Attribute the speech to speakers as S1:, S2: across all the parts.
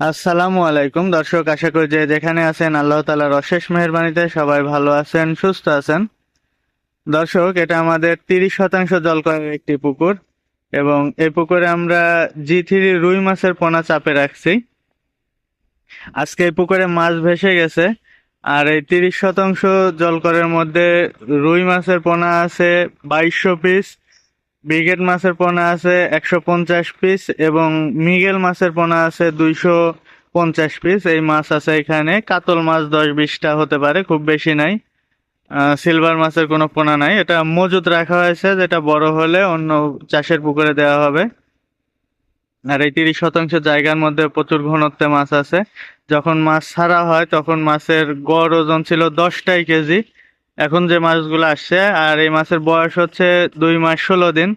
S1: আসসালামু আলাইকুম। দর্শক, আশা করি যে যেখানে আছেন, আল্লাহ তালার অশেষ মেহরবানিতে সবাই ভালো আছেন, সুস্থ আছেন। দর্শক, এটা আমাদের তিরিশ শতাংশ জল করার একটি পুকুর এবং এই পুকুরে আমরা জি থ্রি রুই মাছের পোনা চাপে রাখছি। আজকে এই পুকুরে মাছ ভেসে গেছে আর এই তিরিশ শতাংশ জলকরের মধ্যে রুই মাছের পোনা আছে বাইশশো পিস। ব্রিগেড মাছের পোনা আছে একশো পঞ্চাশ পিস এবং মিগেল মাছের পোনা আছে দুইশো পঞ্চাশ পিস এই মাছ আছে এখানে। কাতল মাছ দশ বিশটা হতে পারে, খুব বেশি নাই। সিলভার মাছের কোনো পোনা নাই। এটা মজুত রাখা হয়েছে, যেটা বড় হলে অন্য চাষের পুকুরে দেওয়া হবে। আর এই তিরিশ শতাংশ জায়গার মধ্যে প্রচুর ঘনত্বে মাছ আছে। যখন মাছ ছাড়া হয়, তখন মাছের গড় ওজন ছিল দশটাই কেজি। এখন যে মাছগুলো আসছে, আর এই মাছের বয়স হচ্ছে দুই মাস ষোলো দিন।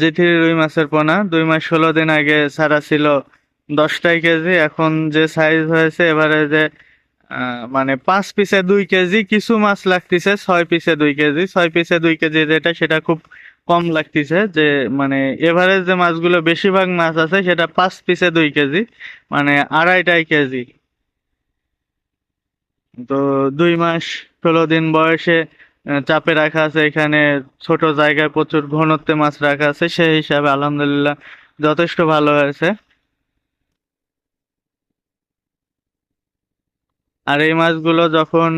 S1: জিথি রুই মাছের পোনা। দুই মাস ষোলো দিন আগে ছাড়া ছিল দশটাই কেজি। এখন যে সাইজ হয়েছে, এবারে যে মানে পাঁচ পিসে দুই কেজি, কিছু মাছ লাগতেছে, ছয় পিসে দুই কেজি। ছয় পিসে দুই কেজি যেটা, সেটা খুব কম লাগতেছে। যে মানে এভারেজ যে মাছগুলো বেশিরভাগ মাছ আছে, সেটা পাঁচ পিসে দুই কেজি মানে আড়াইটাই কেজি। তো দুই মাস ষোলো দিন বয়সে চাপে রাখা আছে। এখানে ছোট জায়গায় প্রচুর ঘনত্বে মাছ রাখা আছে। সেই হিসাবে আলহামদুলিল্লাহ যথেষ্ট ভালো হয়েছে। আর এই মাছগুলো যখন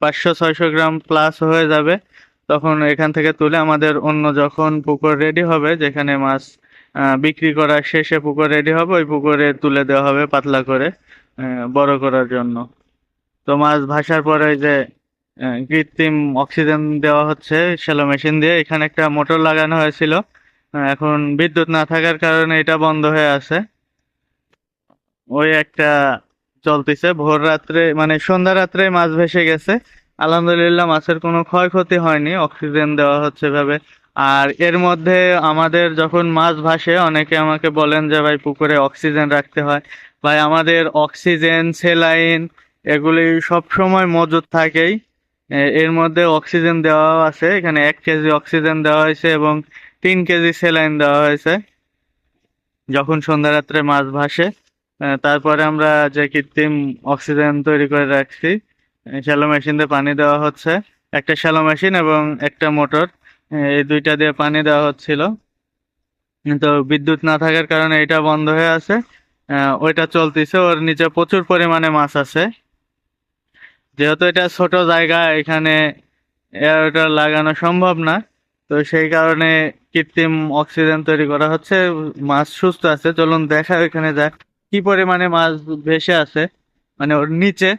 S1: পাঁচশো, ছয়শো গ্রাম প্লাস হয়ে যাবে, তখন এখান থেকে তুলে আমাদের অন্য যখন পুকুর রেডি হবে, যেখানে মাছ বিক্রি করার শেষে পুকুর রেডি হবে, ওই পুকুরে তুলে দেওয়া হবে পাতলা করে বড় করার জন্য। তো মাছ ভাসার পরে ওই যে কৃত্রিম অক্সিজেন দেওয়া হচ্ছে শ্যালো মেশিন দিয়ে। এখানে একটা মোটর লাগানো হয়েছিল। এখন বিদ্যুৎ না থাকার কারণে এটা বন্ধ হয়ে আছে। ওই একটা চলতেছে। ভোর রাত্রে মানে সন্ধ্যা রাত্রে মাছ ভেসে গেছে। আলহামদুলিল্লাহ মাছের কোনো ক্ষয়ক্ষতি হয়নি, অক্সিজেন দেওয়া হচ্ছে ভাবে আর এর মধ্যে আমাদের যখন মাছ ভাসে, অনেকে আমাকে বলেন যে, ভাই, পুকুরে অক্সিজেন রাখতে হয়। ভাই, আমাদের অক্সিজেন, সেলাইন এগুলি সব সময় মজুদ থাকেই। এর মধ্যে অক্সিজেন দেওয়া আছে, এখানে এক কেজি অক্সিজেন দেওয়া হয়েছে এবং তিন কেজি সেলাইন দেওয়া হয়েছে। যখন সন্ধ্যা রাত্রে মাছ ভাসে তারপরে আমরা যে কৃত্রিম অক্সিজেন তৈরি করে রাখছি শ্যালো মেশিন দিয়ে পানি দেওয়া হচ্ছে। একটা শ্যালো মেশিন এবং একটা মোটর এই দুইটা দিয়ে পানি দেওয়া হচ্ছিল। কিন্তু বিদ্যুৎ না থাকার কারণে এটা বন্ধ হয়ে আছে। ওইটা চলতেছে, ওর নিচে প্রচুর পরিমাণে মাছ আছে। যেহেতু এটা ছোট জায়গা, এখানে এয়ারটা লাগানো সম্ভব না। তো সেই কারণে কৃত্রিম অক্সিজেন তৈরি করা হচ্ছে। মাছ সুস্থ আছে, চলুন দেখা এখানে যাক কি পরিমাণে মাছ ভেসে আছে মানে ওর নিচে।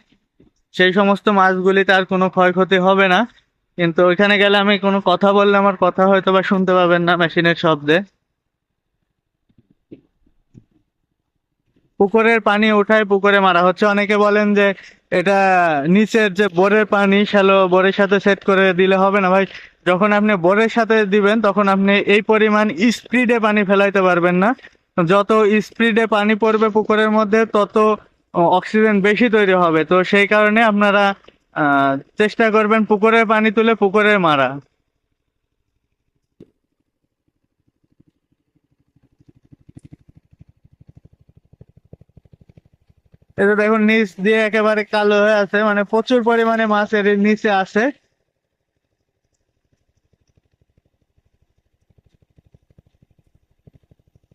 S1: সেই সমস্ত মাছগুলি তার কোনো ক্ষয়ক্ষতি হবে না। কিন্তু ওইখানে গেলে আমি কোনো কথা বললে আমার কথা হয়তো বা শুনতে পাবেন না মেশিনের শব্দে। পুকুরের পানি উঠায়, পুকুরে মারা হচ্ছে। অনেকে বলেন যে এটা নিচের যে বোরের পানি শ্যালো বোরের সাথে সেট করে দিলে হবে না ভাই। যখন আপনি বোরের সাথে দিবেন, তখন আপনি এই পরিমাণ স্পিডে পানি ফেলাইতে পারবেন না। যত স্পিডে পানি পড়বে পুকুরের মধ্যে, তত অক্সিজেন বেশি তৈরি হবে। তো সেই কারণে আপনারা চেষ্টা করবেন পুকুরের পানি তুলে পুকুরে মারা। এটা দেখুন, নিচ দিয়ে একেবারে কালো হয়ে আছে মানে প্রচুর পরিমাণে মাছ এর নিচে আছে।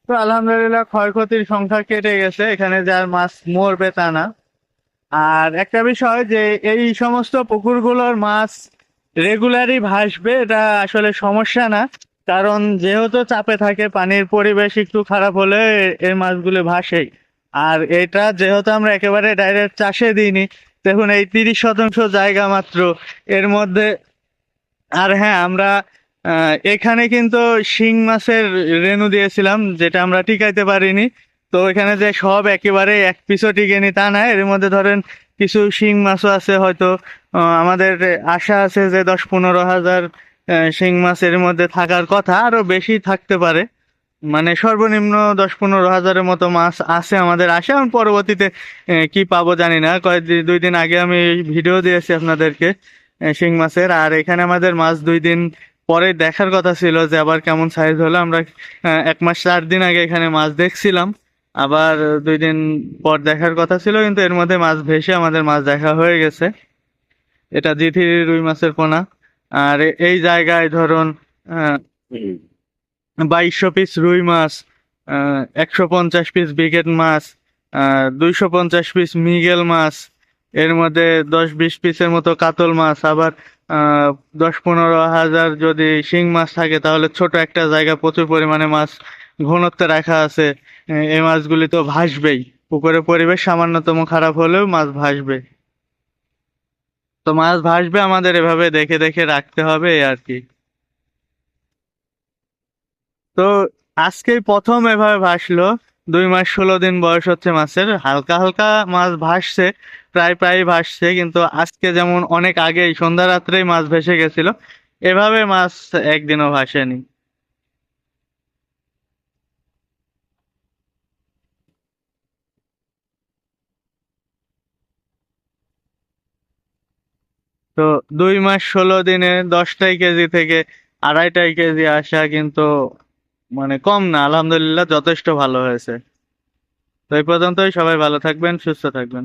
S1: তো আলহামদুলিল্লাহ ক্ষয়ক্ষতির সংখ্যা কেটে গেছে, এখানে যার মাছ মরবে তা না। আর একটা বিষয় যে, এই সমস্ত পুকুরগুলোর মাছ রেগুলারই ভাসবে, এটা আসলে সমস্যা না। কারণ যেহেতু চাপে থাকে, পানির পরিবেশ একটু খারাপ হলে এই মাছগুলো ভাসেই। আর এটা যেহেতু আমরা একেবারে ডাইরেক্ট চাষে দিইনি, দেখুন এই তিরিশ শতাংশ জায়গা মাত্র। এর মধ্যে, আর হ্যাঁ আমরা এখানে কিন্তু শিং মাছের রেণু দিয়েছিলাম, যেটা আমরা টিকাইতে পারিনি। তো এখানে যে সব একেবারে এক পিসও টিকেনি তা না, এর মধ্যে ধরেন কিছু শিং মাছও আছে হয়তো। আমাদের আশা আছে যে দশ পনেরো হাজার শিং মাছ এর মধ্যে থাকার কথা আরও বেশি থাকতে পারে। মানে সর্বনিম্ন দশ পনেরো হাজারের মতো মাছ আছে আমাদের আসে এবং পরবর্তীতে কি পাবো জানি না। কয়েকদিন দুই দিন আগে আমি ভিডিও দিয়েছি আপনাদেরকে শিং মাছের। আর এখানে আমাদের মাছ দুই দিন পরে দেখার কথা ছিল যে আবার কেমন সাইজ হলো। আমরা এক মাস চার দিন আগে এখানে মাছ দেখছিলাম। আবার দুই দিন পর দেখার কথা ছিল, কিন্তু এর মধ্যে মাছ ভেসে আমাদের মাছ দেখা হয়ে গেছে। এটা জিথি রুই মাছের পোনা। আর এই জায়গায় ধরুন বাইশশো পিস রুই মাছ একশো পঞ্চাশ পিস বিকেট মাছ দুইশো পঞ্চাশ পিস মিগেল মাছ, এর মধ্যে দশ বিশ পিসের মতো কাতল মাছ, আবার দশ পনেরো হাজার যদি শিং মাছ থাকে, তাহলে ছোট একটা জায়গা প্রচুর পরিমাণে মাছ ঘনত্বে রাখা আছে। এই মাছগুলি তো ভাসবেই। পুকুরের পরিবেশ সামান্যতম খারাপ হলেও মাছ ভাসবে। তো মাছ ভাসবে আমাদের এভাবে দেখে দেখে রাখতে হবে আর কি। তো আজকেই প্রথম এভাবে ভাসলো। দুই মাস ষোলো দিন বয়স হচ্ছে মাছের। হালকা হালকা মাছ ভাসছে, প্রায় প্রায় ভাসছে, কিন্তু আজকে যেমন অনেক আগেই সন্ধ্যা রাত্রেই মাছ ভেসে গেছিল, এভাবে মাছ একদিনও ভাসেনি। তো দুই মাস ষোলো দিনে দশটাই কেজি থেকে আড়াইটাই কেজি আসা কিন্তু মানে কম না, আলহামদুলিল্লাহ যথেষ্ট ভালো হয়েছে। তো এই পর্যন্তই, সবাই ভালো থাকবেন, সুস্থ থাকবেন।